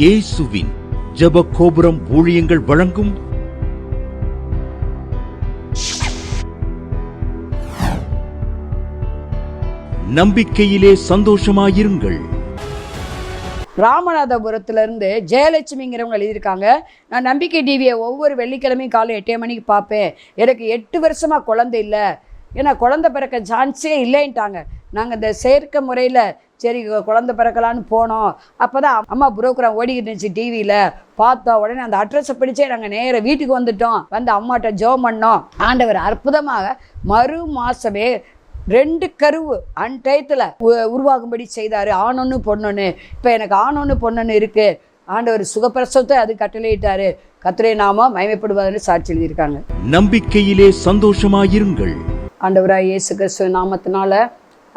இயேசுவின் ஜப கோபுரம் ஊழியங்கள் வழங்கும் நம்பிக்கையிலே சந்தோஷமாயிருங்கள். ராமநாதபுரத்துலேருந்து ஜெயலட்சுமிங்கிறவங்க எழுதியிருக்காங்க. நான் நம்பிக்கை டிவியை ஒவ்வொரு வெள்ளிக்கிழமையும் காலை எட்டே மணிக்கு பார்ப்பேன். எனக்கு எட்டு வருஷமாக குழந்தை இல்லை. ஏன்னா குழந்தை பிறக்க சான்ஸே இல்லைன்ட்டாங்க. நாங்கள் இந்த செயற்கை முறையில் சரி குழந்தை பிறக்கலான்னு போனோம். அப்போ தான் அம்மா புரோக்கரம் ஓடிக்கிட்டு இருந்துச்சு டிவியில் பார்த்தோம் உடனே அந்த அட்ரஸை பிடிச்சே நாங்கள் நேராக வீட்டுக்கு வந்துட்டோம். வந்து அம்மாட்ட ஜெபம் பண்ணோம். ஆண்டவர் அற்புதமாக மறு மாதமே ரெண்டு கருவு அன்டயத்தில் உருவாகும்படி செய்தார். ஆணொன்று பொண்ணொன்று இப்போ எனக்கு ஆணொன்று பொண்ணொன்று இருக்குது ஆண்டவர் சுகப்பிரசவத்தை அது கட்டளையிட்டாரு. கத்திரை நாம மயமைப்படுவதுன்னு சாட்சி எழுதியிருக்காங்க. நம்பிக்கையிலே சந்தோஷமாயிருங்கள். ஆண்டவராக இயேசு கிறிஸ்துவ நாமத்தினால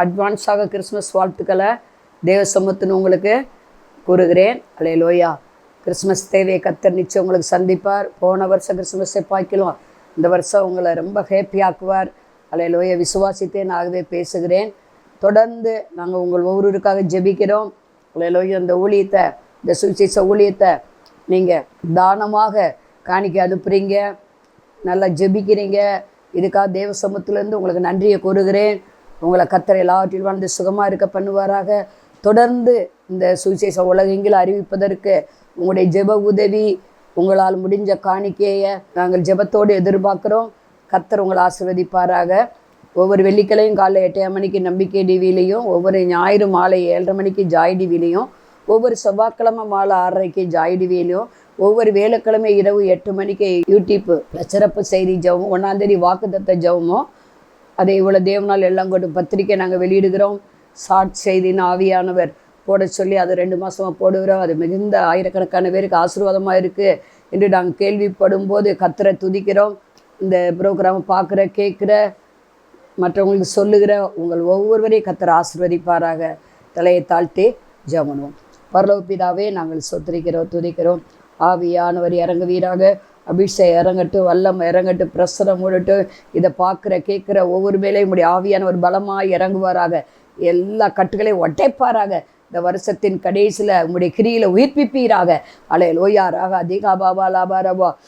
அட்வான்ஸாக கிறிஸ்மஸ் வாழ்த்துக்களை தேவ சமத்துன்னு உங்களுக்கு கூறுகிறேன். அலே லோயா கிறிஸ்மஸ் தேவையை கத்தர் நிச்சயம் உங்களுக்கு சந்திப்பார். போன வருஷம் கிறிஸ்மஸை பாய்க்கலாம் இந்த வருஷம் உங்களை ரொம்ப ஹேப்பியாக்குவார் அலே லோய விசுவாசித்தேன் நாகவே பேசுகிறேன். தொடர்ந்து நாங்கள் உங்கள் ஒவ்வொருவருக்காக ஜெபிக்கிறோம். அலே லோய அந்த ஊழியத்தை இந்த சுவிசேஷ ஊழியத்தை நீங்கள் தானமாக காணிக்க அனுப்புகிறீங்க நல்லா ஜெபிக்கிறீங்க. இதுக்காக தேவ சமத்துலேருந்து உங்களுக்கு நன்றியை கூறுகிறேன். உங்களை கத்தர் எல்லாவற்றிலும் வந்து சுகமாக இருக்க பண்ணுவாராக. தொடர்ந்து இந்த சுவிசேஷ உலகெங்கில் அறிவிப்பதற்கு உங்களுடைய ஜெப உதவி உங்களால் முடிஞ்ச காணிக்கையை நாங்கள் ஜெபத்தோடு எதிர்பார்க்குறோம். கத்தர் உங்களை ஆசிர்வதிப்பாராக. ஒவ்வொரு வெள்ளிக்கிழமையும் காலைல எட்டரை மணிக்கு நம்பிக்கை டிவிலையும் ஒவ்வொரு ஞாயிறு மாலை ஏழரை மணிக்கு ஜாய் டிவிலையும் ஒவ்வொரு செவ்வாய்க்கிழமை மாலை ஆறரைக்கு ஜாய் டிவிலையும் ஒவ்வொரு வேலைக்கிழமை இரவு எட்டு மணிக்கு யூடியூப் சிறப்பு செய்தி ஜெபம் ஒன்றாந்தேதி வாக்குத்தத்த ஜெபமும் அதை இவ்வளோ தேவனால் எல்லாம் கொண்டு பத்திரிக்கை நாங்கள் வெளியிடுகிறோம். சாட் செய்தின்னு ஆவியானவர் போட சொல்லி அது ரெண்டு மாதமாக போடுகிறோம். அது மிகுந்த ஆயிரக்கணக்கான பேருக்கு ஆசீர்வாதமாக இருக்குது என்று நாங்கள் கேள்விப்படும் போது கத்தரை துதிக்கிறோம். இந்த ப்ரோக்ராமை பார்க்குற கேட்குற மற்றவங்களுக்கு சொல்லுகிற உங்கள் ஒவ்வொருவரையும் கத்தரை ஆசீர்வதிப்பாராக. தலையை தாழ்த்தி ஜெபனுவோம் பரலோ பிதாவே நாங்கள் சொத்திரிக்கிறோம் துதிக்கிறோம். ஆவியானவர் இறங்குவீராக. அபிஷேகம் இறங்கட்டும் வல்லம் இறங்கட்டும் பிரசரம் மூடட்டும் இதை பார்க்குற கேட்குற ஒவ்வொரு மேலேயும் உடைய ஆவியானவர் பலமாக இறங்குவாராக. எல்லா கட்டுகளையும் ஒட்டைப்பாராக. இந்த வருஷத்தின் கடைசியில் உங்களுடைய கிரியில் உயிர்ப்பிப்பீராக. அலை லோயாராக அதிகா பாபா லாபா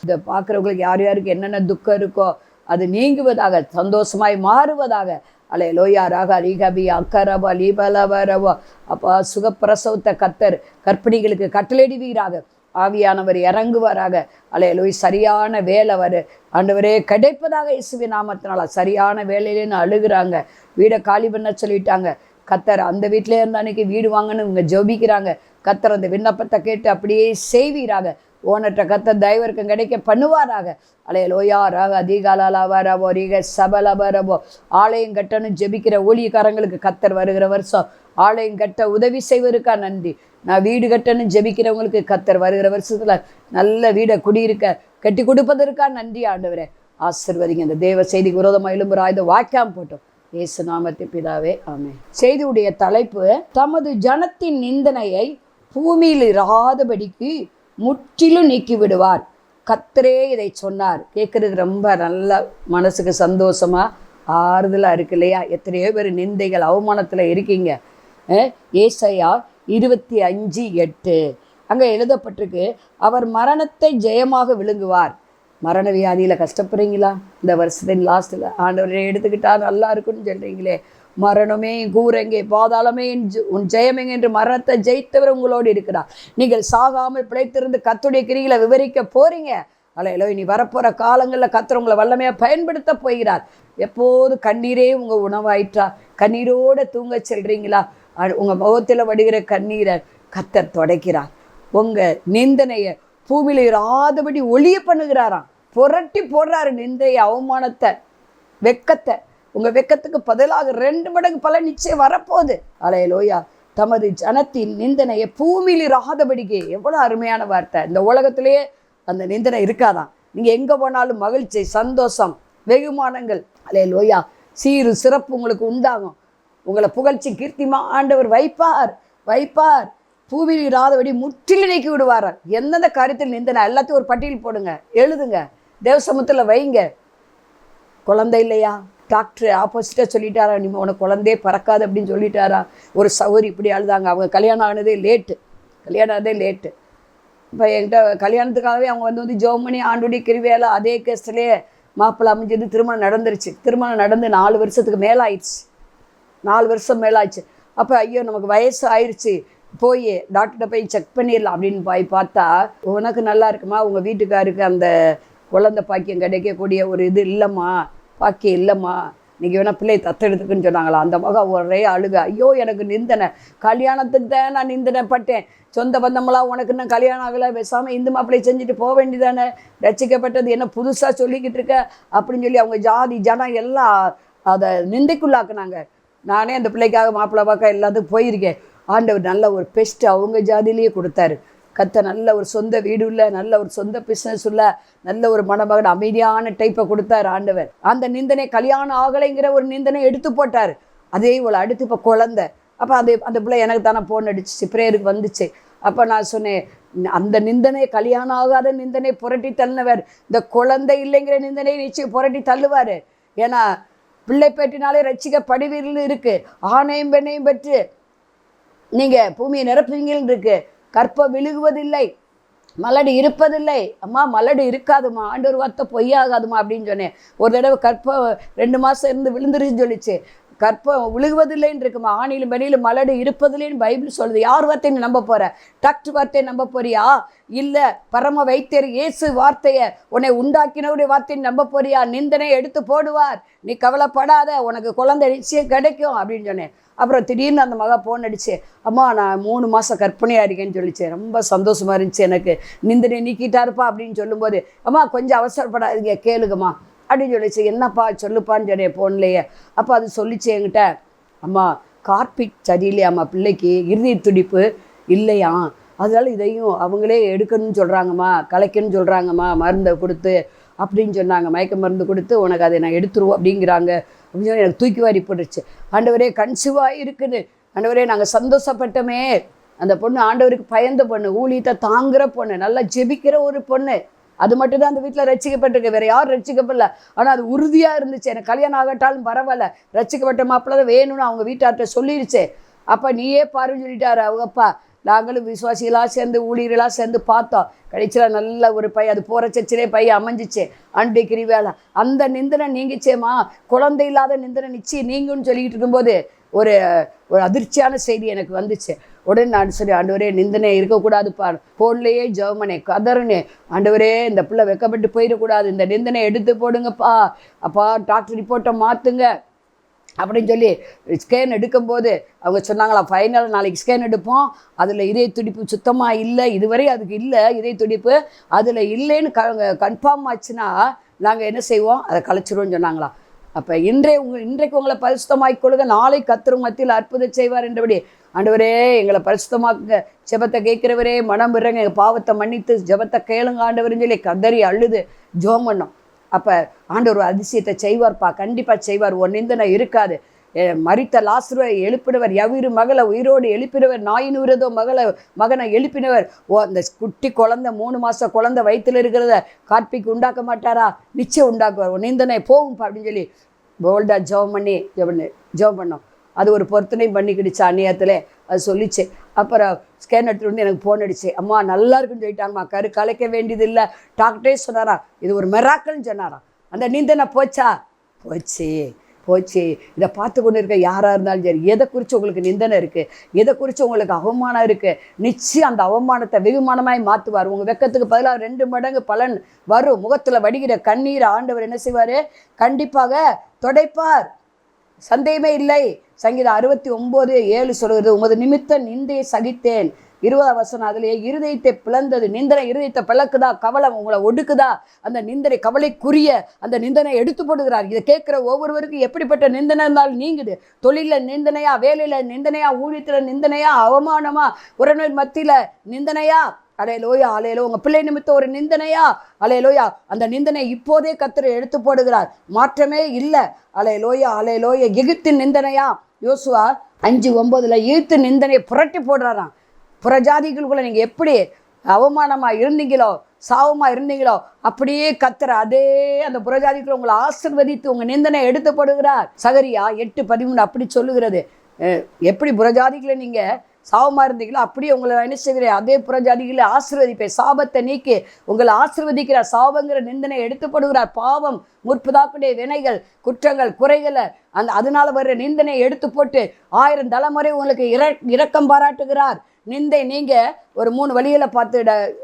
இதை பார்க்குறவங்களுக்கு யார் யாருக்கு என்னென்ன துக்கம் இருக்கோ அது நீங்குவதாக சந்தோஷமாய் மாறுவதாக. அலை லோயாராக அரிகபி அக்கரபா லீபலபரபா அப்பா சுகப்பிரசவத்தை கத்தர் கற்பிணிகளுக்கு கட்டளையிடுவீராக. ஆவியானவர் இறங்குவாராக. அலையலோய் சரியான வேலை வரு ஆண்டவரே கிடைப்பதாக இயேசுவின் நாமத்தினால சரியான வேலையிலேன்னு அழுகிறாங்க. வீடை காலி பண்ண சொல்லிட்டாங்க. கத்தர் அந்த வீட்டிலே இருந்த அன்னைக்கு வீடு வாங்கன்னு இவங்க ஜோபிக்கிறாங்க. கத்தர் அந்த விண்ணப்பத்தை கேட்டு அப்படியே செய்வீராக. ஓனற்ற கத்தர் தயவருக்கும் கிடைக்க பண்ணுவாராக. அலைய லோயாராக அதிகாலாலாவாரபோ ரீக சபலபரபோ ஆலயம் கட்டணும் ஜெபிக்கிற ஊழியக்காரங்களுக்கு கத்தர் வருகிற வருஷம் ஆலயம் கட்ட உதவி செய்வதற்கா நன்றி. நான் வீடு கட்டணும் ஜெபிக்கிறவங்களுக்கு கத்தர் வருகிற வருஷத்தில் நல்ல வீடை குடியிருக்க கட்டி கொடுப்பதற்கா நன்றி ஆண்டவரே. ஆசிர்வதிங்க. இந்த தேவ செய்திக்கு விரோதமாக எழும்புற. ஆயுதம் வாய்க்காம போட்டோம். இயேசு நாமத்தை பிதாவே ஆமே செய்தியுடைய தலைப்பு தமது ஜனத்தின் நிந்தனையை பூமியில் இராதபடிக்கு முற்றிலும் நீக்கி விடுவார் கத்தரே இதை சொன்னார். கேட்குறது ரொம்ப நல்ல மனசுக்கு சந்தோஷமாக ஆறுதலாக இருக்கு இல்லையா? எத்தனையோ பேர் நிந்தைகள் அவமானத்தில் இருக்கீங்க. ஏசையா இருபத்தி அஞ்சு எட்டு. அங்கே எழுதப்பட்டிருக்கு அவர் மரணத்தை ஜெயமாக விழுங்குவார். மரண வியாதியில் கஷ்டப்படுறீங்களா? இந்த வருஷத்தின் லாஸ்ட்டில் ஆண்டவரை எடுத்துக்கிட்டா நல்லா இருக்குன்னு சொல்கிறீங்களே மரணமே கூரங்கே பாதாளமே உன் ஜெயமே என்று மரணத்தை ஜெயித்தவர் உங்களோடு இருக்கிறார். நீங்கள் சாகாமல் பிழைத்திருந்து கத்துடைய கிரிகளை விவரிக்க போறீங்க. அலையிலோ இனி வரப்போகிற காலங்களில் கத்துற உங்களை வல்லமையாக பயன்படுத்த போகிறார். எப்போது கண்ணீரே உங்கள் உணவாயிற்றா? கண்ணீரோடு தூங்க செல்றீங்களா? உங்கள் முகத்தில் வடுகிற கண்ணீரை கத்தர் தொடக்கிறார். உங்கள் நிந்தனையை பூமியில் இராதபடி ஒளிய பண்ணுகிறாராம். புரட்டி போடுறாரு நிந்தைய அவமானத்தை வெக்கத்தை. உங்கள் வெக்கத்துக்கு பதிலாக ரெண்டு மடங்கு பல நிச்சயம் வரப்போகுது. அலையலோயா. தமது ஜனத்தின் நிந்தனையை பூமியில் இராதபடிக்கு எவ்வளோ அருமையான வார்த்தை. இந்த உலகத்திலேயே அந்த நிந்தனை இருக்காதான். நீங்கள் எங்கே போனாலும் மகிழ்ச்சி சந்தோஷம் வெகுமானங்கள். அலையலோயா. சீரு சிறப்பு உங்களுக்கு உண்டாகும். உங்களை புகழ்ச்சி கீர்த்திமா ஆண்டவர் வைப்பார் வைப்பார். பூவில் இராதபடி முற்றிலும் நீக்கி விடுவாரார் எந்தெந்த காரியத்தில் நிந்தனை எல்லாத்தையும் ஒரு பட்டியல் போடுங்க எழுதுங்க. தேவசமத்தில் வைங்க. குழந்தை இல்லையா? டாக்டர் ஆப்போசிட்டாக சொல்லிட்டாரா நீ உனக்கு குழந்தையே பறக்காது அப்படின்னு சொல்லிட்டாரா? ஒரு சவுரி இப்படி அழுதாங்க. அவங்க கல்யாணம் ஆனதே லேட்டு கல்யாணம் ஆனதே லேட்டு இப்போ என்கிட்ட கல்யாணத்துக்காகவே அவங்க வந்து வந்து ஜோம் ஆண்டுடி ஆண்டுடைய அதே கேஸ்ட்லேயே மாப்பிள்ளை அமைஞ்சது. திருமணம் நடந்துருச்சு. திருமணம் நடந்து நாலு வருஷத்துக்கு மேலே ஆயிடுச்சு நாலு வருஷம் மேலாச்சு அப்போ ஐயோ நமக்கு வயசு ஆயிடுச்சு போய் டாக்டர்கிட்ட போய் செக் பண்ணிடலாம் அப்படின்னு போய் பார்த்தா உனக்கு நல்லா இருக்குமா? உங்கள் வீட்டுக்காருக்கு அந்த குழந்தை பாக்கியம் கிடைக்கக்கூடிய ஒரு இது இல்லைம்மா. பாக்கி இல்லைம்மா. நீங்கள் வேணால் பிள்ளை தத்தெடுத்துக்குன்னு சொன்னாங்களா? அந்த மகன் ஒரே அழுக. ஐயோ எனக்கு நிந்தனை. கல்யாணத்துக்கு தான் நான் நிந்தனை பட்டேன். சொந்த பந்தமெல்லாம் உனக்கு இன்னும் கல்யாணம் ஆகலை. பேசாமல் இந்து மாப்பிள்ளை செஞ்சுட்டு போக வேண்டியதானே? ரசிக்கப்பட்டது என்ன புதுசாக சொல்லிக்கிட்டு இருக்க? அப்படின்னு சொல்லி அவங்க ஜாதி ஜனம் எல்லாம் அதை நிந்தைக்குள்ளாக்குனாங்க. நானே அந்த பிள்ளைக்காக மாப்பிள்ளை பார்க்க எல்லாத்துக்கும் போயிருக்கேன். ஆண்டவர் நல்ல ஒரு பெஸ்ட் அவங்க ஜாதியிலேயே கொடுத்தாரு. கத்த நல்ல ஒரு சொந்த வீடு உள்ள நல்ல ஒரு சொந்த பிஸ்னஸ் உள்ள நல்ல ஒரு மணமகன் அமைதியான டைப்பை கொடுத்தார் ஆண்டவர். அந்த நிந்தனை கல்யாணம் ஆகலைங்கிற ஒரு நிந்தனை எடுத்து போட்டார். அதே இவ்வளோ அடுத்து இப்போ குழந்தை. அப்போ அது அந்த பிள்ளை எனக்கு தானே ஃபோன் அடிச்சிச்சு பிரேயருக்கு வந்துச்சு. அப்போ நான் சொன்னேன் அந்த நிந்தனை கல்யாணம் ஆகாத நிந்தனை புரட்டி தள்ளினவர். இந்த குழந்தை இல்லைங்கிற நிந்தனை நிச்சயம் புரட்டி தள்ளுவார். ஏன்னா பிள்ளை பேட்டினாலே படிவீரில் இருக்குது ஆணையும் பெண்ணையும் பெற்று நீங்கள் பூமியை நிரப்புவீங்கன்னு இருக்குது கற்பம் விழுகுவதில்லை. மலடு இருப்பதில்லை. அம்மா மலடு இருக்காதுமா? ஆண்டவர் வார்த்தை பொய்யாகாதுமா அப்படின்னு சொன்னேன். ஒரு தடவை கற்பம் ரெண்டு மாதம் இருந்து விழுந்துருச்சுன்னு சொல்லிச்சு. கற்பம் விழுகுவதில்லைன்னு இருக்குமா ஆணிலும் பெண்ணிலும் மலடு இருப்பதில்லைன்னு பைபிள் சொல்லுது. யார் வார்த்தையை நம்ப போகிற டாக்டர் வார்த்தையை நம்ப போறியா? இல்லை பரம வைத்தியர் இயேசு வார்த்தையை உன்னை உண்டாக்கினவுடைய வார்த்தையை நம்ப போறியா? நிந்தனை எடுத்து போடுவார். நீ கவலைப்படாத உனக்கு குழந்தை நிச்சயம் கிடைக்கும் அப்படின்னு சொன்னேன். அப்புறம் திடீர்னு அந்த மகா ஃபோன் அடிச்சு அம்மா நான் மூணு மாதம் கற்பனையாக இருக்கேன்னு சொல்லிச்சு. ரொம்ப சந்தோஷமாக இருந்துச்சு எனக்கு. நிந்தனை நீக்கிட்டாருப்பா அப்படின்னு சொல்லும்போது அம்மா கொஞ்சம் அவசரப்படாதீங்க. கேளுங்கம்மா. அப்படின்னு சொல்லிச்சு. என்னப்பா சொல்லுப்பான்னு சொன்னேன் ஃபோன்லேயே அப்போ அது சொல்லிச்சு என்கிட்ட. அம்மா கார்பிட் சரியில்லையாம்மா பிள்ளைக்கு? இறுதி துடிப்பு இல்லையா? அதனால இதையும் அவங்களே எடுக்கணும்னு சொல்கிறாங்கம்மா கலைக்கணும்னு சொல்கிறாங்கம்மா மருந்தை கொடுத்து அப்படின்னு சொன்னாங்க. மயக்க மருந்து கொடுத்து உனக்கு அதை நான் எடுத்துருவோம் அப்படிங்கிறாங்க. அப்படின்னு சொல்லி எனக்கு தூக்கி வாரி போட்டுருச்சு. ஆண்டவரே கன்சிவாக இருக்குன்னு ஆண்டவரே நாங்கள் சந்தோஷப்பட்டோமே. அந்த பொண்ணு ஆண்டவருக்கு பயந்த பொண்ணு ஊழியத்தை தாங்குகிற பொண்ணு நல்லா ஜெபிக்கிற ஒரு பொண்ணு. அது மட்டும்தான் அந்த வீட்டில் ரசிக்கப்பட்டிருக்கு. வேற யாரும் ரசிக்கப்படல. ஆனால் அது உறுதியாக இருந்துச்சு. எனக்கு கல்யாணம் ஆகட்டாலும் பரவாயில்ல. ரசிக்கப்பட்ட மாப்பிள்ள தான் வேணும்னு அவங்க வீட்டார்கிட்ட சொல்லிருச்சு. அப்போ நீயே பாருன்னு சொல்லிட்டாரு அவங்க அப்பா. நாங்களும் விசுவாசிகளாக சேர்ந்து ஊழியர்களாக சேர்ந்து பார்த்தோம். கடைசியில் நல்ல ஒரு பையன் அது போகிற சச்சிலே பையன் அமைஞ்சிச்சு. அண்டை கிரிவேலை அந்த நிந்தனை நீங்கிச்சேம்மா. குழந்தை இல்லாத நிந்தனை நிச்சயம் நீங்கும்னு சொல்லிக்கிட்டு இருக்கும்போது ஒரு ஒரு அதிர்ச்சியான செய்தி எனக்கு வந்துச்சு. உடனே நான் சரி ஆண்டவரே நிந்தனை இருக்கக்கூடாதுப்பா. போன்லேயே ஜெவமனே கதறனே. ஆண்டவரே இந்த பிள்ளை வெக்கப்பட்டு போயிடக்கூடாது. இந்த நிந்தனை எடுத்து போடுங்கப்பா. அப்பா டாக்டர் ரிப்போர்ட்டை மாற்றுங்க அப்படின்னு சொல்லி ஸ்கேன் எடுக்கும்போது அவங்க சொன்னாங்களா ஃபைனல் நாளைக்கு ஸ்கேன் எடுப்போம். அதில் இதய துடிப்பு சுத்தமாக இல்லை. இதுவரை அதுக்கு இல்லை இதய துடிப்பு. அதில் இல்லைன்னு க கன்ஃபார்ம் ஆச்சுன்னா நாங்கள் என்ன செய்வோம்? அதை கலைச்சிருவோம்னு சொன்னாங்களா. அப்போ இன்றைய உங்கள் இன்றைக்கு உங்களை பரிசுத்தமாக்கிக் கொள்ளுங்க. நாளை கத்தரும் மத்தியில் அற்புதம் செய்வார் என்றபடி ஆண்டவரே எங்களை பரிசுத்தமாக்குங்க. ஜெபத்தை கேட்குறவரே மனம் விடுறங்க. எங்கள் பாவத்தை மன்னித்து ஜெபத்தை கேளுங்க ஆண்டவர்னு சொல்லி கதறி அழுது ஜோம் பண்ணோம். அப்போ ஆண்டவர் அதிசயத்தை செய்வார்ப்பா. கண்டிப்பாக செய்வார். ஒன் நிந்தனை இருக்காது. மறித்த மரித்த எழுப்பினவர் எவ்விரு மகளை உயிரோடு எழுப்பினவர் நாயின் மகளை மகனை எழுப்பினவர். ஓ அந்த குட்டி குழந்தை மூணு மாத குழந்தை வயிற்றில் இருக்கிறத கார்பிக்கு உண்டாக்க மாட்டாரா? நிச்சயம் உண்டாக்குவார். ஒரு நிந்தனை போகும்ப்பா அப்படின்னு சொல்லி போல்டாக ஜெபம் பண்ணி ஜெபம் ஜெபம் பண்ணோம். அது ஒரு பொருத்தனை பண்ணிக்கிடுச்சு அந்நியத்தில் அது சொல்லிச்சு. அப்புறம் ஸ்கேன் எடுத்துகிட்டு வந்து எனக்கு ஃபோன் அடிச்சு. அம்மா நல்லா இருக்குன்னு சொல்லிட்டாங்கம்மா. கரு கலைக்க வேண்டியது இல்லை டாக்டரே சொன்னாரா இது ஒரு மெராக்கல்னு சொன்னாரா. அந்த நீந்தனை போச்சா? போச்சு. போச்சு. இதை பார்த்து கொண்டு இருக்க யாராக இருந்தாலும் சரி எதை குறித்து உங்களுக்கு நிந்தனை இருக்குது எதை குறித்து உங்களுக்கு அவமானம் இருக்குது நிச்சயம் அந்த அவமானத்தை வெகுமானமாய் மாற்றுவார் உங்கள் வெக்கத்துக்கு பதிலாக ரெண்டு மடங்கு பலன் வரும். முகத்தில் வடிகிற கண்ணீர் ஆண்டவர் என்ன செய்வார்? கண்டிப்பாக தொடைப்பார். சந்தேகமே இல்லை. சங்கீதம் அறுபத்தி ஒன்பது ஏழு சொல்கிறது உமது நிமித்த நிந்தையை சகித்தேன். இருபதாம் வசனம் அதிலே இருதயத்தை பிளந்தது. நிந்தனை இருதயத்தை பிளக்குதா? கவலை உங்களை ஒடுக்குதா? அந்த நிந்தனை கவலைக்குரிய அந்த நிந்தனை எடுத்து போடுகிறார். இதை கேட்குற ஒவ்வொருவருக்கும் எப்படிப்பட்ட நிந்தனை இருந்தாலும் நீங்குது. தொழிலில் நிந்தனையா வேலையில் நிந்தனையா ஊழியத்தில் நிந்தனையா அவமானமா உறவினர் மத்தியில் நிந்தனையா அலையலோயா லோயா உங்கள் பிள்ளை நிமித்தம் ஒரு நிந்தனையா? அலையலோயா லோயா அந்த நிந்தனை இப்போதே கத்திர எடுத்து போடுகிறார். மாற்றமே இல்லை. அலையலோயா லோயா லோயா எகிப்தின் நிந்தனையா? யோசுவா அஞ்சு ஒம்பதுல ஈர்த்து நிந்தனையை புரட்டி போடுறாராம். புறஜாதிகளுக்குள்ள நீங்கள் எப்படி அவமானமாக இருந்தீங்களோ சாவமாக இருந்தீங்களோ அப்படியே கத்துற அதே அந்த புறஜாதிக்குள்ள உங்களை ஆசிர்வதித்து உங்கள் நிந்தனை எடுத்து போடுகிறார். சகரியா எட்டு பதிமூணு அப்படி சொல்லுகிறது. எப்படி புறஜாதிகளை நீங்கள் சாவமாக இருந்தீங்களோ? அப்படியே உங்களை என்ன செய்கிற அதே புறஜாதிகளை ஆசீர்வதிப்பேன். சாபத்தை நீக்கி உங்களை ஆசிர்வதிக்கிறார். சாபங்கிற நிந்தனை எடுத்துப்படுகிறார் பாவம் முற்பதாக்குடைய வினைகள் குற்றங்கள் குறைகளை அந்த அதனால வர்ற நிந்தனை எடுத்து போட்டு ஆயிரம் தலைமுறை உங்களுக்கு இர இரக்கம் பாராட்டுகிறார். நிந்தை நீங்கள் ஒரு மூணு வழிகளை பார்த்து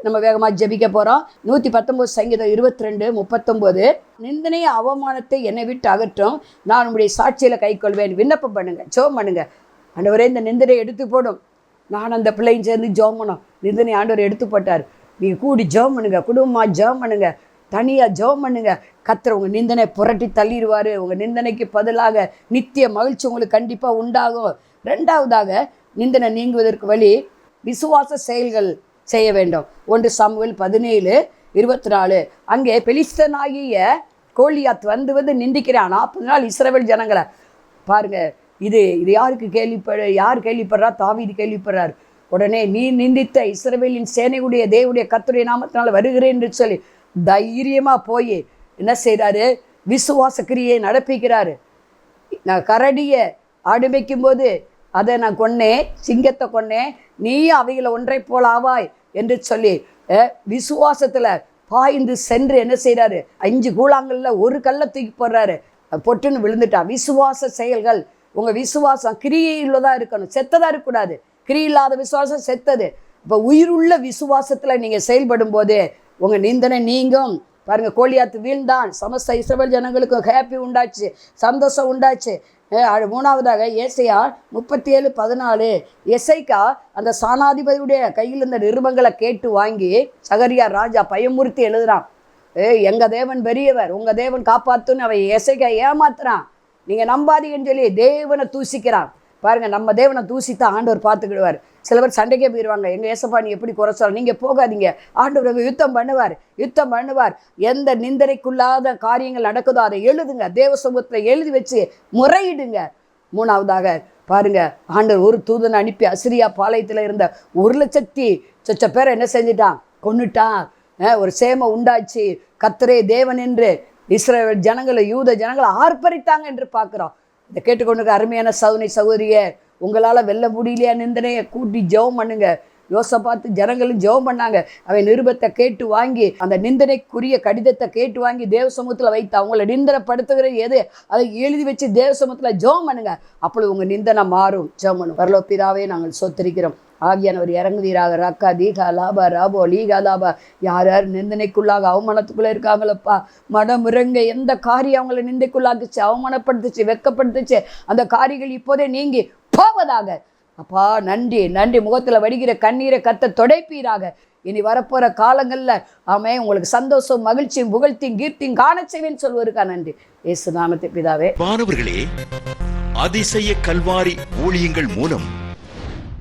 நம்ம வேகமாக ஜெபிக்க போகிறோம் நூற்றி பத்தொம்போது சங்கீதம் இருபத்தி ரெண்டு முப்பத்தொம்போது நிந்தனைய அவமானத்தை என்னை விட்டு அகற்றும். நான் உங்களுடைய சாட்சியில் கைக்கொள்வேன் விண்ணப்பம் பண்ணுங்கள் ஜெபம் பண்ணுங்க. ஆண்டவரே இந்த நிந்தனை எடுத்து போடும். நான் அந்த பிள்ளையும் சேர்ந்து ஜெபம் பண்ணோம் நிந்தனை ஆண்டவர் எடுத்துப்பட்டார். நீங்கள் கூடி ஜெபம் பண்ணுங்க குடும்பமாக ஜெபம் பண்ணுங்க தனியாக ஜெபம் பண்ணுங்க கத்துற உங்கள் நிந்தனை புரட்டி தள்ளிடுவார். உங்கள் நிந்தனைக்கு பதிலாக நித்திய மகிழ்ச்சி உங்களுக்கு கண்டிப்பாக உண்டாகும். ரெண்டாவதாக நிந்தனை நீங்குவதற்கு வழி விசுவாச செயல்கள் செய்ய வேண்டும். ஒன்று சாமுவேல் பதினேழு இருபத்தி நாலு அங்கே பெலிஸ்தனாகிய கோலியாத் வந்து வந்து நிந்திக்கிறான். நாற்பது நாள் இஸ்ரேல் ஜனங்களை. பாருங்கள் இது இது யாருக்கு கேள்விப்பட யார் கேள்விப்படுறா? தாவீது கேள்விப்படுறார். உடனே நீ நிந்தித்த இஸ்ரவேலின் சேனையுடைய தேவனுடைய கத்துடைய நாமத்தினால் வருகிறேன் என்று சொல்லி தைரியமாக போய் என்ன செய்கிறாரு விசுவாச கிரியை நடப்பிக்கிறாரு. நான் கரடியை ஆடு போது அதை நான் கொன்னேன் சிங்கத்தை கொன்னேன் நீ அவைகளை ஒன்றை போல் ஆவாய் என்று சொல்லி விசுவாசத்தில் பாய்ந்து சென்று என்ன செய்கிறாரு அஞ்சு கூழாங்கல்ல ஒரு கல்லை தூக்கி போடுறாரு. பொட்டுன்னு விழுந்துட்டான். விசுவாச செயல்கள் உங்கள் விசுவாசம் கிரியையுள்ளதா இருக்கணும். செத்ததாக இருக்கக்கூடாது. கிரி இல்லாத விசுவாசம் செத்தது. இப்போ உயிருள்ள விசுவாசத்தில் நீங்கள் செயல்படும் போது உங்கள் நிந்தனை நீங்கும். பாருங்க கோழியாத்து வீழ்ந்தான். சமஸ்த இஸ்ரவேல் ஜனங்களுக்கும் ஹாப்பி உண்டாச்சு. சந்தோஷம் உண்டாச்சு. அது மூணாவதாக ஏசையா முப்பத்தி ஏழு பதினாலு. எசைக்கா அந்த சாணாதிபதியுடைய கையில் இருந்த நிருபங்களை கேட்டு வாங்கி சகரியா ராஜா பயமுறுத்தி எழுதுறான். ஏ எங்கள் தேவன் பெரியவர் உங்கள் தேவன் காப்பாற்றுன்னு அவன் எசைக்கா ஏமாத்துறான். நீங்கள் நம்பாதீங்கன்னு சொல்லி தேவனை தூசிக்கிறான் பாருங்க நம்ம தேவனை தூசித்தா ஆண்டவர் பார்த்துக்கிடுவார். சில பேர் சண்டைக்கே போயிடுவாங்க எங்கள் ஏசப்பா நீ எப்படி குறை சொல்ல நீங்கள் போகாதீங்க. ஆண்டவர் யுத்தம் பண்ணுவார். யுத்தம் பண்ணுவார். எந்த நிந்தனைக்குள்ளாத காரியங்கள் நடக்குதோ அதை எழுதுங்க. தேவ சமூகத்தில் எழுதி வச்சு முறையிடுங்க. மூணாவதாக பாருங்க ஆண்டவர் ஒரு தூதனை அனுப்பி அசிரியா பாளையத்தில் இருந்த ஒரு லட்சத்தி சொச்ச பேரை என்ன செஞ்சிட்டான்? கொன்னுட்டான். ஒரு சேம உண்டாச்சு. கத்தரே தேவன் என்று இஸ்ரேல் ஜனங்களை யூத ஜனங்களை ஆர்ப்பரித்தாங்க என்று பார்க்குறோம். இதை கேட்டுக்கொண்டு அருமையான சவுனை சௌகரிய உங்களால் வெல்ல முடியலையா நிந்தனையை? கூட்டி ஜெபம் பண்ணுங்க. யோசை பார்த்து ஜனங்களும் ஜெபம் பண்ணாங்க. அவன் நிருபத்தை கேட்டு வாங்கி அந்த நிந்தனைக்குரிய கடிதத்தை கேட்டு வாங்கி தேவ சமூகத்தில் வைத்து அவங்கள நிந்தனைப்படுத்துகிற எது? அதை எழுதி வச்சு தேவ சமூகத்தில் ஜெபம் பண்ணுங்க. அப்பொழுது உங்கள் நிந்தனை மாறும். ஜெபம் பண்ணும். வரலோ பிதாவே நாங்கள் சொத்திருக்கிறோம். ஆவியானவர் இறங்குவீராக. ரக்கா தீகா லாபா ராபோ லீகா லாபா. யார் யார் நிந்தனைக்குள்ளாக அவமானத்துக்குள்ளே இருக்காங்களப்பா? மடம் இறங்க எந்த காரியம் அவங்கள நிந்தைக்குள்ளாக்குச்சு? அவமானப்படுத்துச்சு வெக்கப்படுத்துச்சு அந்த காரியங்கள் இப்போதே நீங்கி போவதாக. அப்பா நன்றி நன்றி. முகத்தில் வடிகிற கண்ணீரை கத்த தொடைப்பீராக. இனி வரப்போகிற காலங்களில் ஆமே உங்களுக்கு சந்தோஷம் மகிழ்ச்சியும் புகழ்த்தியும் கீர்த்தியும் காண செய்வேன்னு சொல்வருக்கா நன்றி. இயேசு நாமத்தை பிதாவே. மாணவர்களே அதிசய கல்வாரி ஊழியங்கள் மூலம்